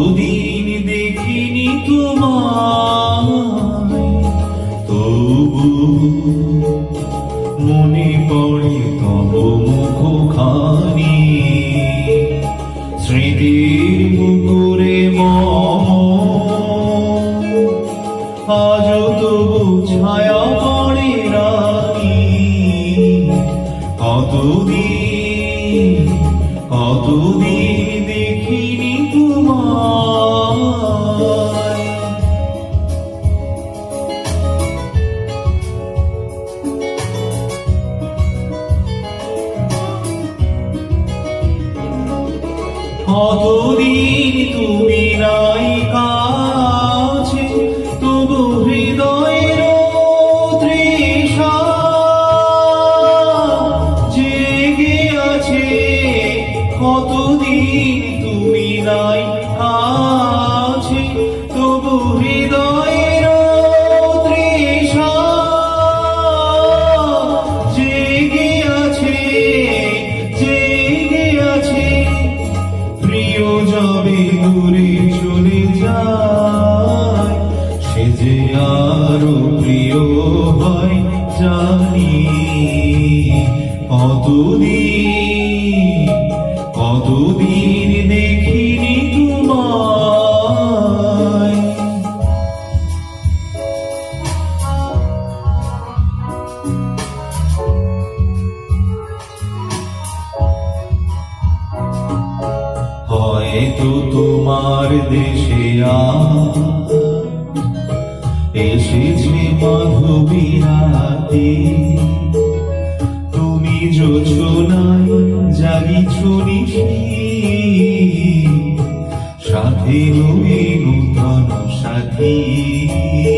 কতদিন দেখিনি তোমার তবু মনে পড়ে কতদিন তুমি জানি কতদিন কতদিন দেখিনি তোমায়। তোমার দেশে এসেছে মাধবী রাতে তুমি যোজনায় জাগিছ নিশি। সাথে রয়ে নূতন সাথী।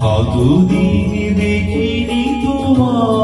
কতদিন দেখিনি তোমার